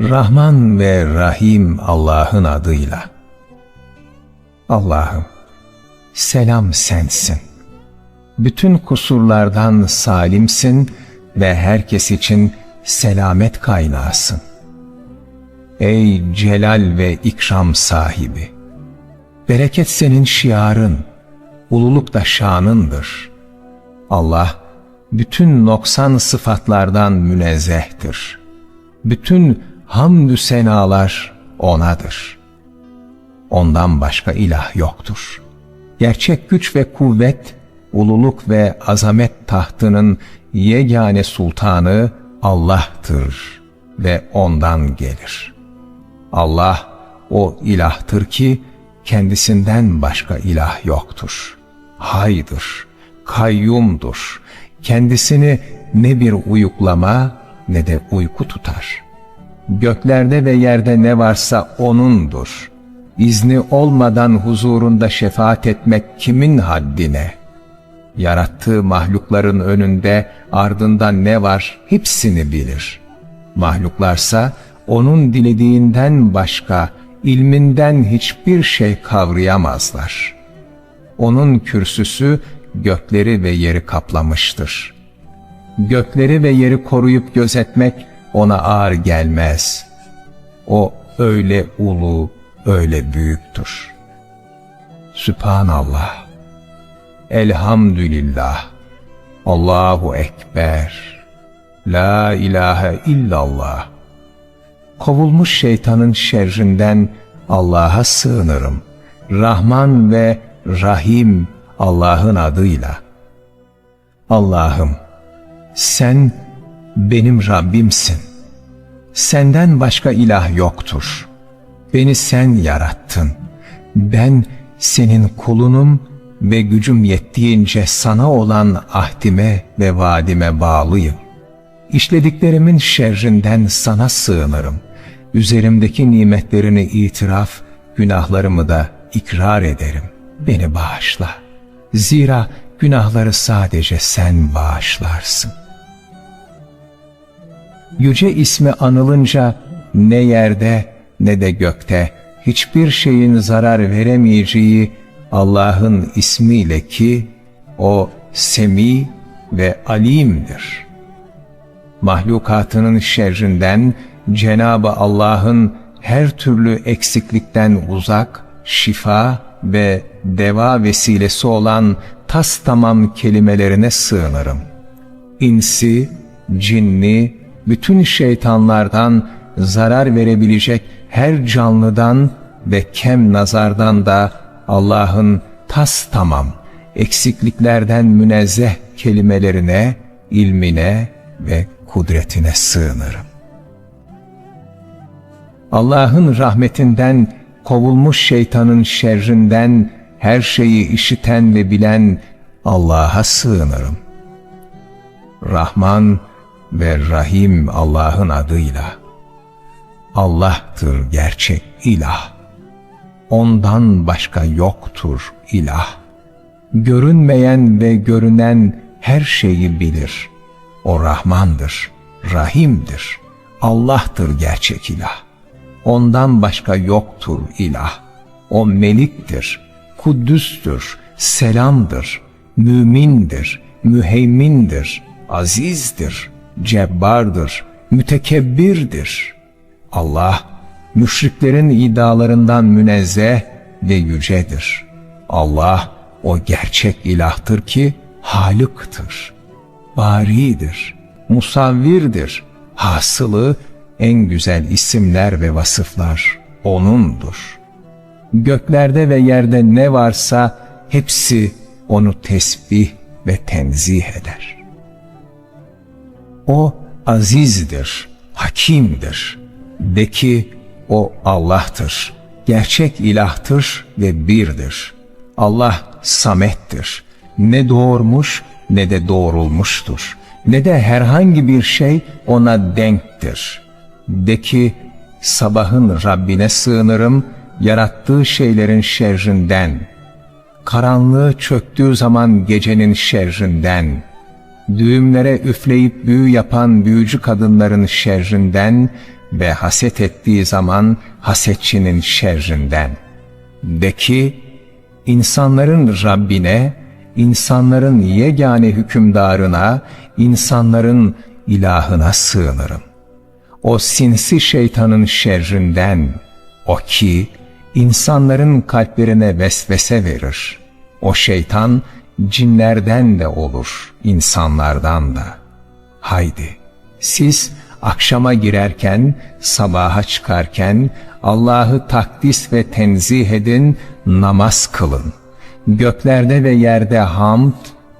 Rahman ve Rahim Allah'ın adıyla. Allah'ım, selam sensin. Bütün kusurlardan salimsin ve herkes için selamet kaynağısın. Ey celal ve ikram sahibi! Bereket senin şiarın, ululuk da şanındır. Allah, bütün noksan sıfatlardan münezzehtir. Bütün hamdü senalar O'nadır. Ondan başka ilah yoktur. Gerçek güç ve kuvvet, ululuk ve azamet tahtının yegane sultanı Allah'tır ve O'ndan gelir. Allah o ilahtır ki kendisinden başka ilah yoktur. Haydır, kayyumdur. Kendisini ne bir uyuklama ne de uyku tutar. Göklerde ve yerde ne varsa O'nundur. İzni olmadan huzurunda şefaat etmek kimin haddine? Yarattığı mahlukların önünde ardından ne var hepsini bilir. Mahluklarsa O'nun dilediğinden başka ilminden hiçbir şey kavrayamazlar. O'nun kürsüsü gökleri ve yeri kaplamıştır. Gökleri ve yeri koruyup gözetmek ona ağır gelmez. O öyle ulu, öyle büyüktür. Sübhanallah. Elhamdülillah. Allahu Ekber. La ilahe illallah. Kovulmuş şeytanın şerrinden Allah'a sığınırım. Rahman ve Rahim Allah'ın adıyla. Allah'ım sen benim Rabbimsin. Senden başka ilah yoktur. Beni sen yarattın. Ben senin kulunum ve gücüm yettiğince sana olan ahdime ve vaadime bağlıyım. İşlediklerimin şerrinden sana sığınırım. Üzerimdeki nimetlerini itiraf, günahlarımı da ikrar ederim. Beni bağışla. Zira günahları sadece sen bağışlarsın. Yüce ismi anılınca ne yerde ne de gökte hiçbir şeyin zarar veremeyeceği Allah'ın ismiyle ki o Semi ve Alim'dir. Mahlukatının şerrinden Cenabı Allah'ın her türlü eksiklikten uzak, şifa ve deva vesilesi olan tas tamam kelimelerine sığınırım. İnsi, cinni, bütün şeytanlardan zarar verebilecek her canlıdan ve kem nazardan da Allah'ın tas tamam, eksikliklerden münezzeh kelimelerine, ilmine ve kudretine sığınırım. Allah'ın rahmetinden, kovulmuş şeytanın şerrinden, her şeyi işiten ve bilen Allah'a sığınırım. Rahman ve Rahim Allah'ın adıyla. Allah'tır gerçek ilah. Ondan başka yoktur ilah. Görünmeyen ve görünen her şeyi bilir. O Rahmandır, Rahim'dir. Allah'tır gerçek ilah. Ondan başka yoktur ilah. O Melik'tir, Kuddüs'tür, Selam'dır, Mümindir, Müheymindir, Aziz'dir, Cebbardır, Mütekebbirdir. Allah, müşriklerin iddialarından münezzeh ve yücedir. Allah, o gerçek ilahtır ki Halık'tır, Bari'dir, Musavvirdir, hasılı en güzel isimler ve vasıflar O'nundur. Göklerde ve yerde ne varsa hepsi O'nu tesbih ve tenzih eder. O azizdir, hakimdir. De ki O Allah'tır, gerçek ilahtır ve birdir. Allah samettir. Ne doğurmuş ne de doğrulmuştur. Ne de herhangi bir şey ona denktir.'' De ki sabahın Rabbine sığınırım yarattığı şeylerin şerrinden. Karanlığı çöktüğü zaman gecenin şerrinden. Düğümlere üfleyip büyü yapan büyücü kadınların şerrinden ve haset ettiği zaman hasetçinin şerrinden. De ki, insanların Rabbine, insanların yegane hükümdarına, insanların ilahına sığınırım. O sinsi şeytanın şerrinden, o ki insanların kalplerine vesvese verir. O şeytan cinlerden de olur, insanlardan da. Haydi, siz akşama girerken, sabaha çıkarken Allah'ı takdis ve tenzih edin, namaz kılın. Göklerde ve yerde hamd,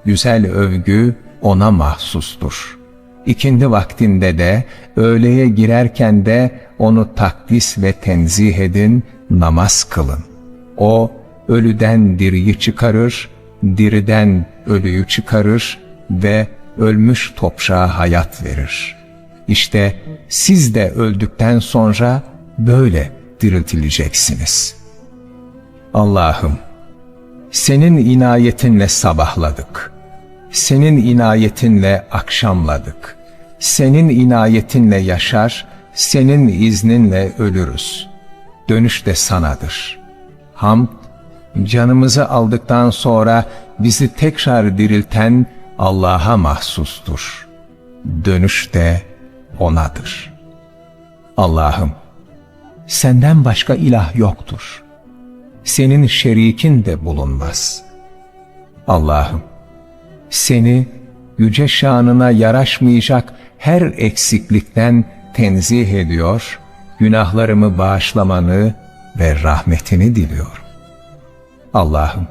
güzel övgü ona mahsustur. İkindi vaktinde de, öğleye girerken de onu takdis ve tenzih edin, namaz kılın. O, ölüden diriyi çıkarır, diriden ölüyü çıkarır ve ölmüş toprağa hayat verir. İşte siz de öldükten sonra böyle diriltileceksiniz. Allah'ım, senin inayetinle sabahladık. Senin inayetinle akşamladık. Senin inayetinle yaşar, senin izninle ölürüz. Dönüş de sanadır. Hamd, canımızı aldıktan sonra bizi tekrar dirilten Allah'a mahsustur. Dönüş de O'nadır. Allah'ım, senden başka ilah yoktur. Senin şerikin de bulunmaz. Allah'ım, seni yüce şanına yaraşmayacak her eksiklikten tenzih ediyor, günahlarımı bağışlamanı ve rahmetini diliyorum. Allah'ım,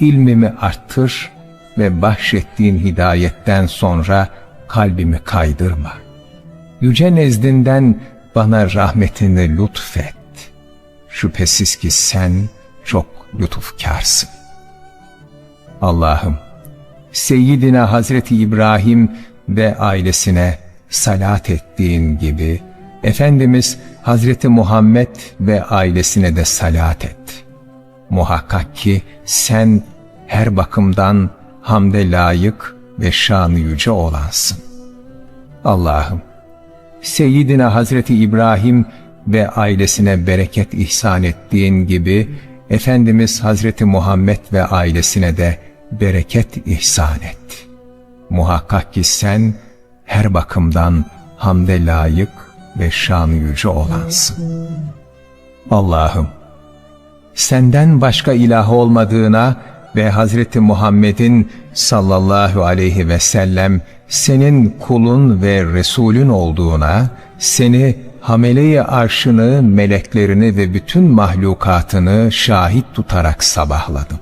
ilmimi arttır ve bahşettiğin hidayetten sonra kalbimi kaydırma. Yüce nezdinden bana rahmetini lütfet. Şüphesiz ki sen çok lütufkarsın. Allah'ım, Seyyidina Hazreti İbrahim ve ailesine salat ettiğin gibi, Efendimiz Hazreti Muhammed ve ailesine de salat et. Muhakkak ki sen her bakımdan hamde layık ve şanı yüce olansın. Allah'ım, Seyyidina Hazreti İbrahim ve ailesine bereket ihsan ettiğin gibi, Efendimiz Hazreti Muhammed ve ailesine de bereket ihsan et. Muhakkak ki sen her bakımdan hamde layık ve şanı yüce olansın. Allah'ım, senden başka ilah olmadığına ve Hazreti Muhammed'in sallallahu aleyhi ve sellem senin kulun ve Resulün olduğuna, seni hameleyi arşını, meleklerini ve bütün mahlukatını şahit tutarak sabahladım.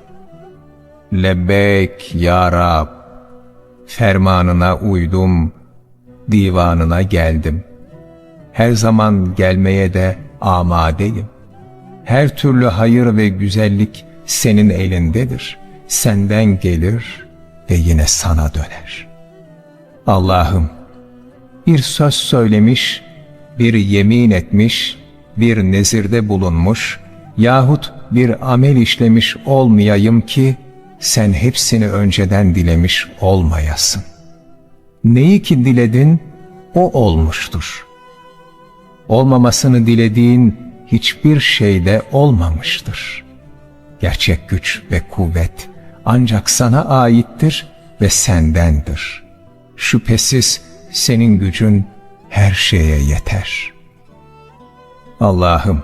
Lebbek ya Rab, fermanına uydum, divanına geldim. Her zaman gelmeye de amadeyim. Her türlü hayır ve güzellik senin elindedir. Senden gelir ve yine sana döner. Allah'ım, bir söz söylemiş, bir yemin etmiş, bir nezirde bulunmuş yahut bir amel işlemiş olmayayım ki sen hepsini önceden dilemiş olmayasın. Neyi ki diledin o olmuştur. Olmamasını dilediğin hiçbir şeyde olmamıştır. Gerçek güç ve kuvvet ancak sana aittir ve sendendir. Şüphesiz senin gücün her şeye yeter. Allah'ım,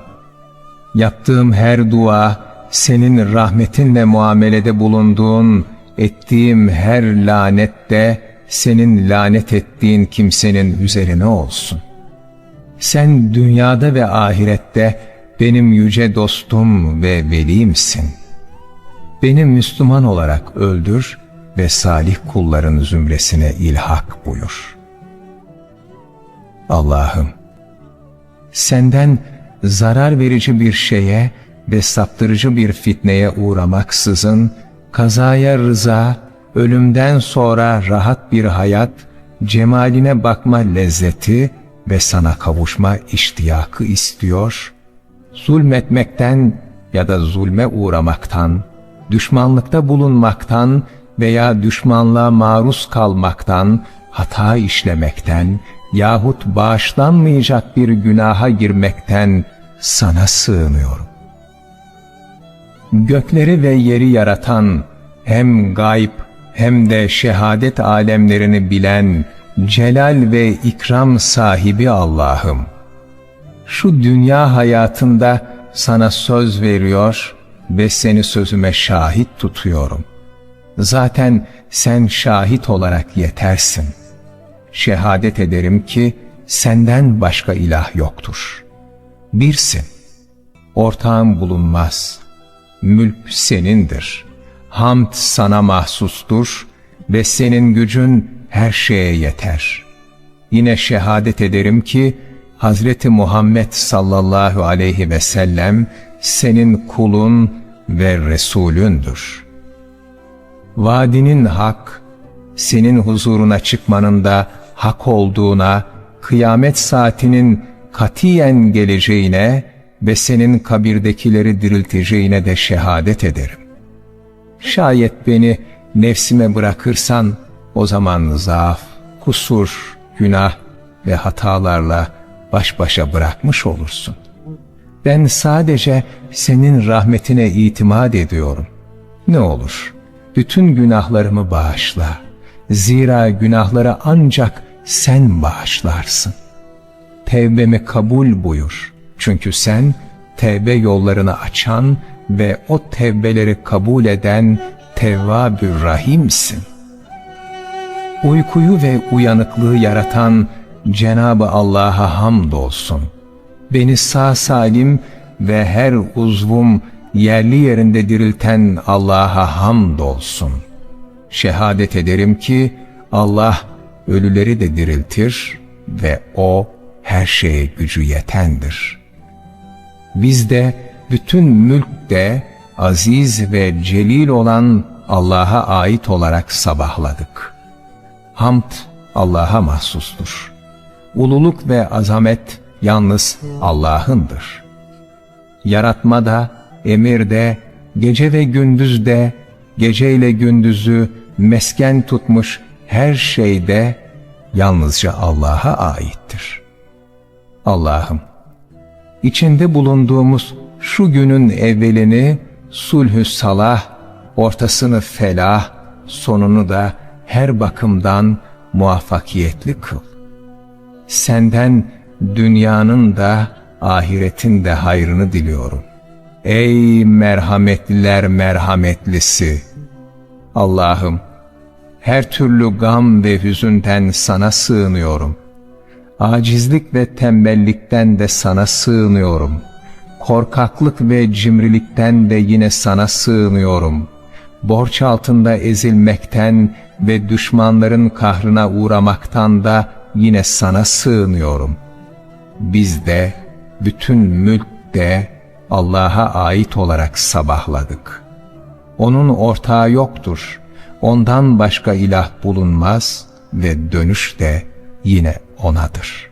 yaptığım her dua, senin rahmetinle muamelede bulunduğun, ettiğim her lanette, senin lanet ettiğin kimsenin üzerine olsun. Sen dünyada ve ahirette benim yüce dostum ve velimsin. Beni Müslüman olarak öldür ve salih kulların zümresine ilhak buyur. Allah'ım, senden zarar verici bir şeye ve saptırıcı bir fitneye uğramaksızın, kazaya rıza, ölümden sonra rahat bir hayat, cemaline bakma lezzeti ve sana kavuşma iştiyakı istiyor, zulmetmekten ya da zulme uğramaktan, düşmanlıkta bulunmaktan veya düşmanlığa maruz kalmaktan, hata işlemekten, yahut bağışlanmayacak bir günaha girmekten sana sığınıyorum. Gökleri ve yeri yaratan, hem gayb hem de şehadet alemlerini bilen, celal ve ikram sahibi Allah'ım. Şu dünya hayatında sana söz veriyor ve seni sözüme şahit tutuyorum. Zaten sen şahit olarak yetersin. Şehadet ederim ki senden başka ilah yoktur. Birsin. Ortağın bulunmaz. Mülk senindir. Hamd sana mahsustur ve senin gücün her şeye yeter. Yine şehadet ederim ki Hazreti Muhammed sallallahu aleyhi ve sellem senin kulun ve Resulündür. Vadinin hak, senin huzuruna çıkmanın da hak olduğuna, kıyamet saatinin katiyen geleceğine ve senin kabirdekileri dirilteceğine de şehadet ederim. Şayet beni nefsime bırakırsan, o zaman zaaf, kusur, günah ve hatalarla baş başa bırakmış olursun. Ben sadece senin rahmetine itimat ediyorum. Ne olur, bütün günahlarımı bağışla. Zira günahları ancak sen bağışlarsın. Tevbemi kabul buyur. Çünkü sen tevbe yollarını açan ve o tevbeleri kabul eden Tevvab-ü Rahim'sin. Uykuyu ve uyanıklığı yaratan Cenab-ı Allah'a hamdolsun. Beni sağ salim ve her uzvum yerli yerinde dirilten Allah'a hamdolsun. Şehadet ederim ki Allah ölüleri de diriltir ve O her şeye gücü yetendir. Biz de bütün mülk de aziz ve celil olan Allah'a ait olarak sabahladık. Hamd Allah'a mahsustur. Ululuk ve azamet yalnız Allah'ındır. Yaratma da, emir de, gece ve gündüz de, geceyle gündüzü mesken tutmuş her şeyde yalnızca Allah'a aittir. Allah'ım, içinde bulunduğumuz şu günün evvelini sulhü salah, ortasını felah, sonunu da her bakımdan muvaffakiyetli kıl. Senden dünyanın da ahiretin de hayrını diliyorum. Ey merhametliler merhametlisi! Allah'ım, her türlü gam ve hüzünden sana sığınıyorum. Acizlik ve tembellikten de sana sığınıyorum. Korkaklık ve cimrilikten de yine sana sığınıyorum. Borç altında ezilmekten ve düşmanların kahrına uğramaktan da yine sana sığınıyorum. Biz de, bütün mülk de Allah'a ait olarak sabahladık. Onun ortağı yoktur. Ondan başka ilah bulunmaz ve dönüş de yine O'nadır.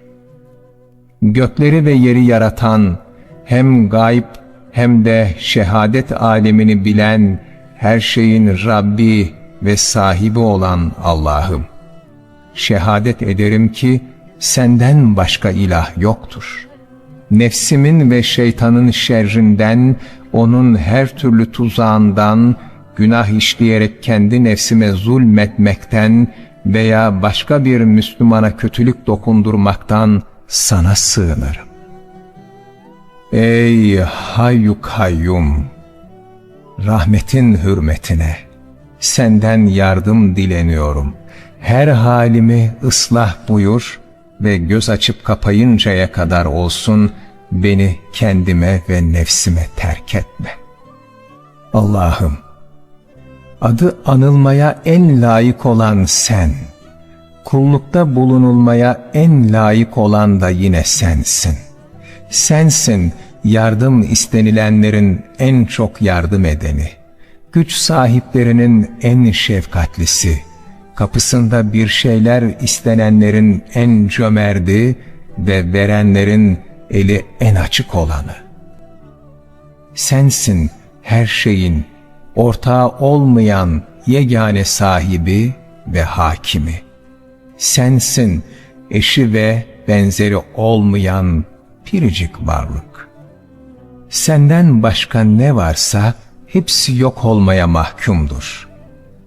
Gökleri ve yeri yaratan, hem gayb hem de şehadet alemini bilen, her şeyin Rabbi ve sahibi olan Allah'ım şehadet ederim ki senden başka ilah yoktur. Nefsimin ve şeytanın şerrinden, onun her türlü tuzağından, günah işleyerek kendi nefsime zulmetmekten veya başka bir Müslümana kötülük dokundurmaktan sana sığınırım. Ey hayyu kayyum! Rahmetin hürmetine senden yardım dileniyorum.'' her halimi ıslah buyur ve göz açıp kapayıncaya kadar olsun beni kendime ve nefsime terk etme. Allah'ım, adı anılmaya en layık olan sen, kullukta bulunulmaya en layık olan da yine sensin. Sensin yardım istenilenlerin en çok yardım edeni, güç sahiplerinin en şefkatlisi, kapısında bir şeyler istenenlerin en cömerdi ve verenlerin eli en açık olanı. Sensin her şeyin ortağı olmayan yegane sahibi ve hakimi. Sensin eşi ve benzeri olmayan biricik varlık. Senden başka ne varsa hepsi yok olmaya mahkumdur.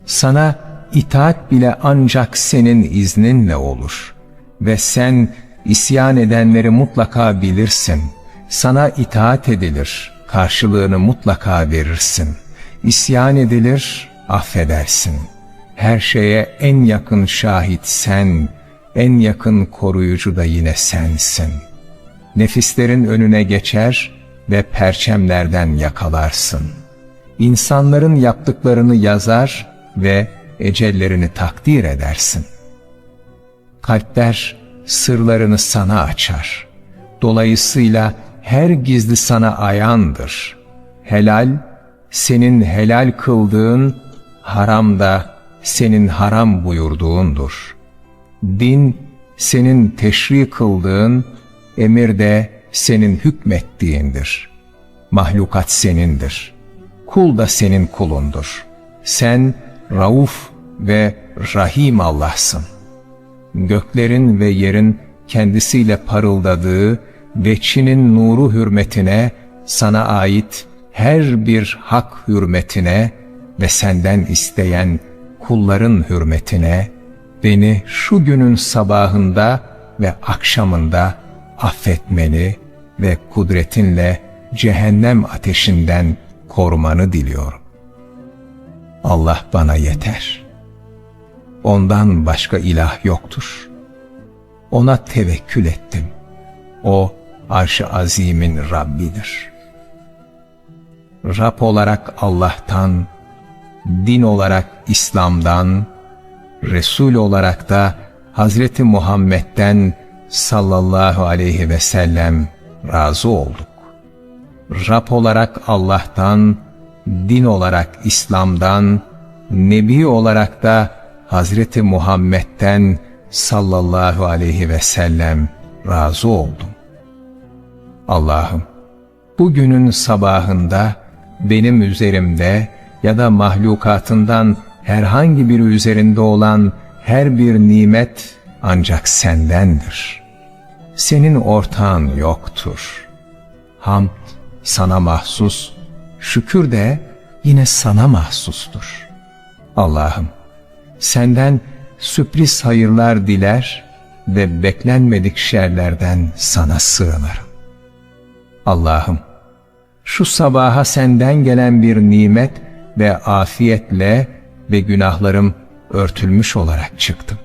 Sana itaat bile ancak senin izninle olur. Ve sen isyan edenleri mutlaka bilirsin. Sana itaat edilir, karşılığını mutlaka verirsin. İsyan edilir, affedersin. Her şeye en yakın şahit sen, en yakın koruyucu da yine sensin. Nefislerin önüne geçer ve perçemlerden yakalarsın. İnsanların yaptıklarını yazar ve ecellerini takdir edersin. Kalpler sırlarını sana açar. Dolayısıyla her gizli sana ayandır. Helal, senin helal kıldığın, haram da senin haram buyurduğundur. Din, senin teşri kıldığın, emir de senin hükmettiğindir. Mahlukat senindir. Kul da senin kulundur. Sen Rauf ve Rahim Allah'sın. Göklerin ve yerin kendisiyle parıldadığı ve Çin'in nuru hürmetine, sana ait her bir hak hürmetine ve senden isteyen kulların hürmetine, beni şu günün sabahında ve akşamında affetmeni ve kudretinle cehennem ateşinden korumanı diliyorum. Allah bana yeter. Ondan başka ilah yoktur. Ona tevekkül ettim. O arş-ı azimin Rabbidir. Rab olarak Allah'tan, din olarak İslam'dan, Resul olarak da Hazreti Muhammed'den sallallahu aleyhi ve sellem razı olduk. Rab olarak Allah'tan, din olarak İslam'dan, Nebi olarak da Hazreti Muhammed'den sallallahu aleyhi ve sellem razı oldum. Allah'ım, bugünün sabahında benim üzerimde ya da mahlukatından herhangi biri üzerinde olan her bir nimet ancak sendendir. Senin ortağın yoktur. Hamd sana mahsus, şükür de yine sana mahsustur. Allah'ım, senden sürpriz hayırlar diler ve beklenmedik şerlerden sana sığınırım. Allah'ım, şu sabaha senden gelen bir nimet ve afiyetle ve günahlarım örtülmüş olarak çıktım.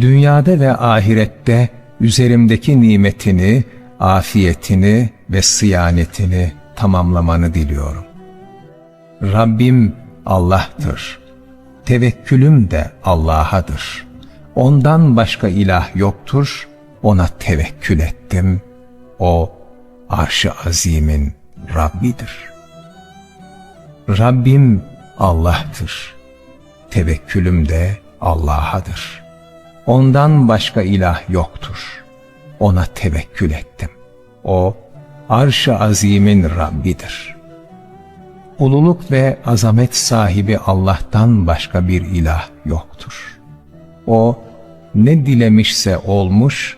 Dünyada ve ahirette üzerimdeki nimetini, afiyetini ve sıyanetini tamamlamanı diliyorum. Rabbim Allah'tır. Tevekkülüm de Allah'adır. Ondan başka ilah yoktur. Ona tevekkül ettim. O arş-ı azimin Rabbidir. Rabbim Allah'tır. Tevekkülüm de Allah'adır. Ondan başka ilah yoktur. Ona tevekkül ettim. O arş-ı azimin Rabbidir. Ululuk ve azamet sahibi Allah'tan başka bir ilah yoktur. O ne dilemişse olmuş,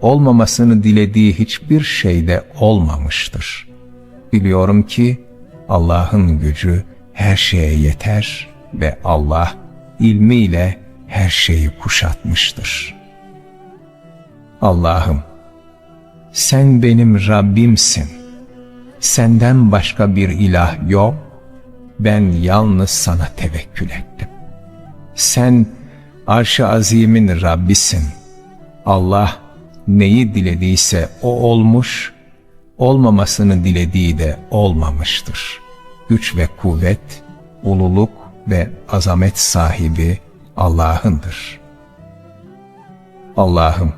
olmamasını dilediği hiçbir şeyde olmamıştır. Biliyorum ki Allah'ın gücü her şeye yeter ve Allah ilmiyle her şeyi kuşatmıştır. Allah'ım sen benim Rabbimsin. Senden başka bir ilah yok. Ben yalnız sana tevekkül ettim. Sen arş-ı azimin Rabbisin. Allah neyi dilediyse o olmuş, olmamasını dilediği de olmamıştır. Güç ve kuvvet, ululuk ve azamet sahibi Allah'ındır. Allah'ım,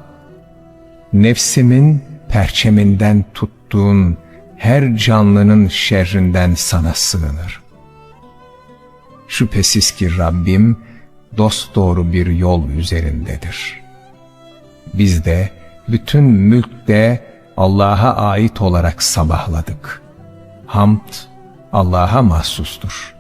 nefsimin perçeminden tuttuğun her canlının şerrinden sana sığınır. Şüphesiz ki Rabbim dosdoğru bir yol üzerindedir. Biz de bütün mülk de Allah'a ait olarak sabahladık. Hamd Allah'a mahsustur.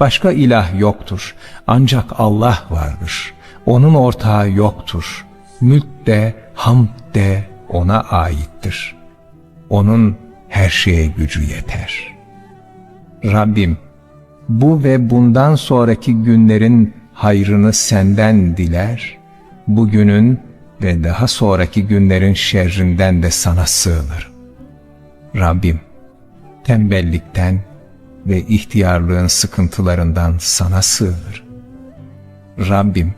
Başka ilah yoktur. Ancak Allah vardır. Onun ortağı yoktur. Mülk de, hamd de ona aittir. Onun her şeye gücü yeter. Rabbim, bu ve bundan sonraki günlerin hayrını senden diler, bugünün ve daha sonraki günlerin şerrinden de sana sığınırım. Rabbim, tembellikten ve ihtiyarlığın sıkıntılarından sana sığınırım. Rabbim,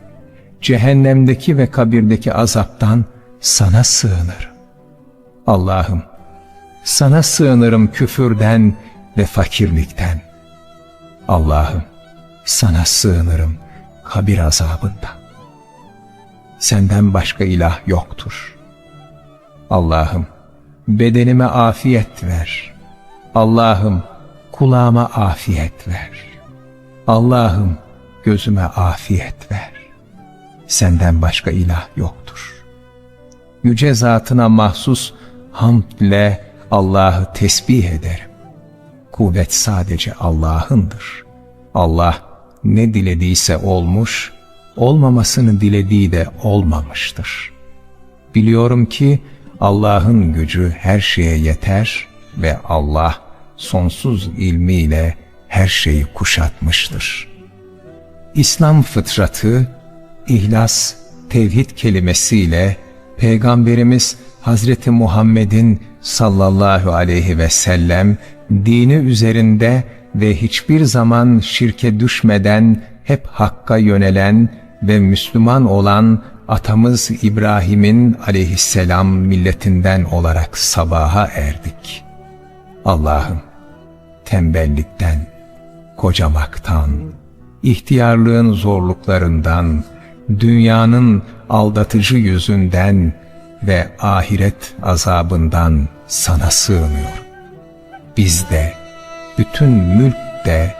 cehennemdeki ve kabirdeki azaptan sana sığınırım. Allah'ım, sana sığınırım küfürden ve fakirlikten. Allah'ım, sana sığınırım kabir azabından. Senden başka ilah yoktur. Allah'ım, bedenime afiyet ver. Allah'ım, kulağıma afiyet ver. Allah'ım, gözüme afiyet ver. Senden başka ilah yoktur. Yüce zatına mahsus hamdle Allah'ı tesbih ederim. Kuvvet sadece Allah'ındır. Allah ne dilediyse olmuş, olmamasını dilediği de olmamıştır. Biliyorum ki Allah'ın gücü her şeye yeter ve Allah sonsuz ilmiyle her şeyi kuşatmıştır. İslam fıtratı, ihlas, tevhid kelimesiyle Peygamberimiz Hazreti Muhammed'in sallallahu aleyhi ve sellem dini üzerinde ve hiçbir zaman şirke düşmeden hep hakka yönelen ve Müslüman olan atamız İbrahim'in aleyhisselam milletinden olarak sabaha erdik. Allah'ım tembellikten, kocamaktan, ihtiyarlığın zorluklarından, dünyanın aldatıcı yüzünden ve ahiret azabından sana sığınıyorum. Biz de, bütün mülk de,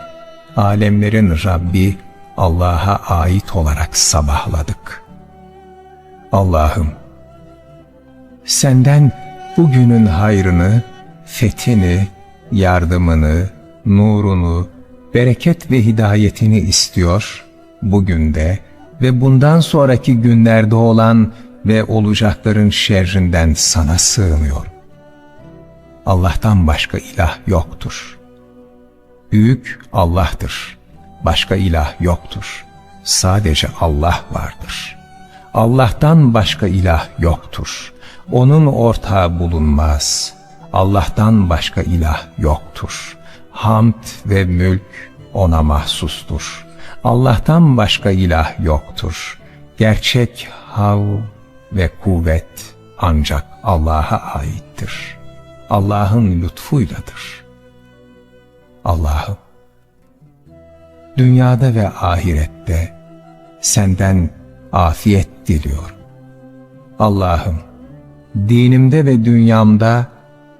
alemlerin Rabbi Allah'a ait olarak sabahladık. Allah'ım, senden bugünün hayrını, fethini, yardımını, nurunu, bereket ve hidayetini istiyor, bugün de ve bundan sonraki günlerde olan ve olacakların şerrinden sana sığınıyorum. Allah'tan başka ilah yoktur. Büyük Allah'tır. Başka ilah yoktur. Sadece Allah vardır. Allah'tan başka ilah yoktur. Onun ortağı bulunmaz. Allah'tan başka ilah yoktur. Hamd ve mülk ona mahsustur. Allah'tan başka ilah yoktur. Gerçek hav ve kuvvet ancak Allah'a aittir. Allah'ın lütfuyladır. Allah'ım, dünyada ve ahirette senden afiyet diliyorum. Allah'ım, dinimde ve dünyamda,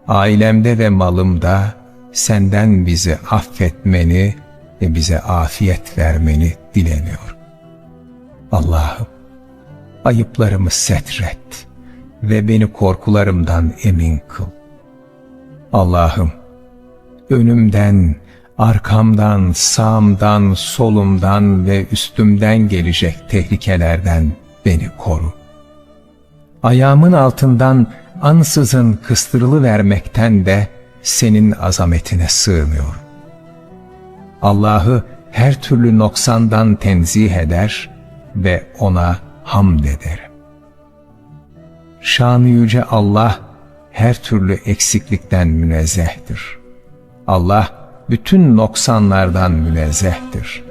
ailemde ve malımda senden bizi affetmeni ve bize afiyet vermeni dileniyorum. Allah'ım, ayıplarımı setret ve beni korkularımdan emin kıl. Allah'ım, önümden, arkamdan, sağımdan, solumdan ve üstümden gelecek tehlikelerden beni koru. Ayağımın altından ansızın kıstırılı vermekten de senin azametine sığınıyorum. Allah'ı her türlü noksandan tenzih eder ve ona hamd ederim. Şanı yüce Allah her türlü eksiklikten münezzehtir. Allah bütün noksanlardan münezzehtir.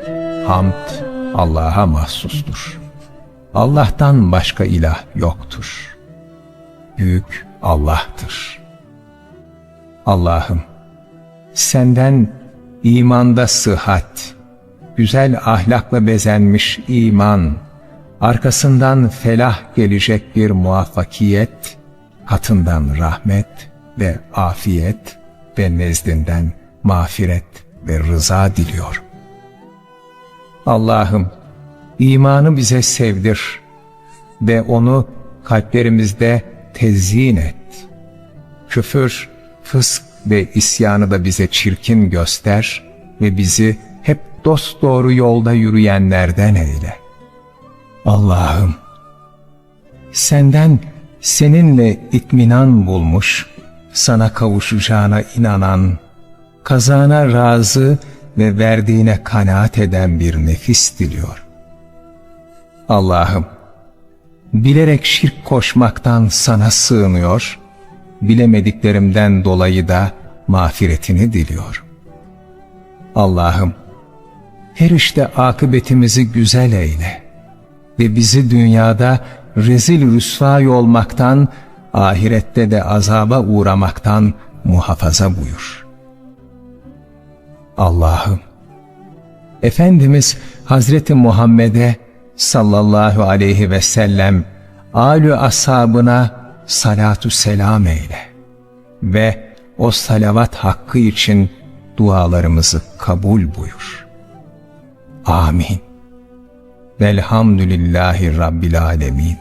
Hamd Allah'a mahsustur. Allah'tan başka ilah yoktur. Büyük Allah'tır. Allah'ım senden imanda sıhhat, güzel ahlakla bezenmiş iman, arkasından felah gelecek bir muvaffakiyet, katından rahmet ve afiyet ve nezdinden mağfiret ve rıza diliyorum. Allah'ım imanı bize sevdir ve onu kalplerimizde tezyin et. Küfür, fısk ve isyanı da bize çirkin göster ve bizi hep dost doğru yolda yürüyenlerden eyle. Allah'ım senden seninle itminan bulmuş, sana kavuşacağına inanan, kazana razı ve verdiğine kanaat eden bir nefis diliyor. Allah'ım, bilerek şirk koşmaktan sana sığınıyor, bilemediklerimden dolayı da mağfiretini diliyorum. Allah'ım, her işte akıbetimizi güzel eyle ve bizi dünyada rezil rüsvay olmaktan, ahirette de azaba uğramaktan muhafaza buyur. Allah'ım, Efendimiz Hazreti Muhammed'e sallallahu aleyhi ve sellem alü ashabına salatu selam eyle ve o salavat hakkı için dualarımızı kabul buyur. Amin. Velhamdülillahi Rabbil Alemin.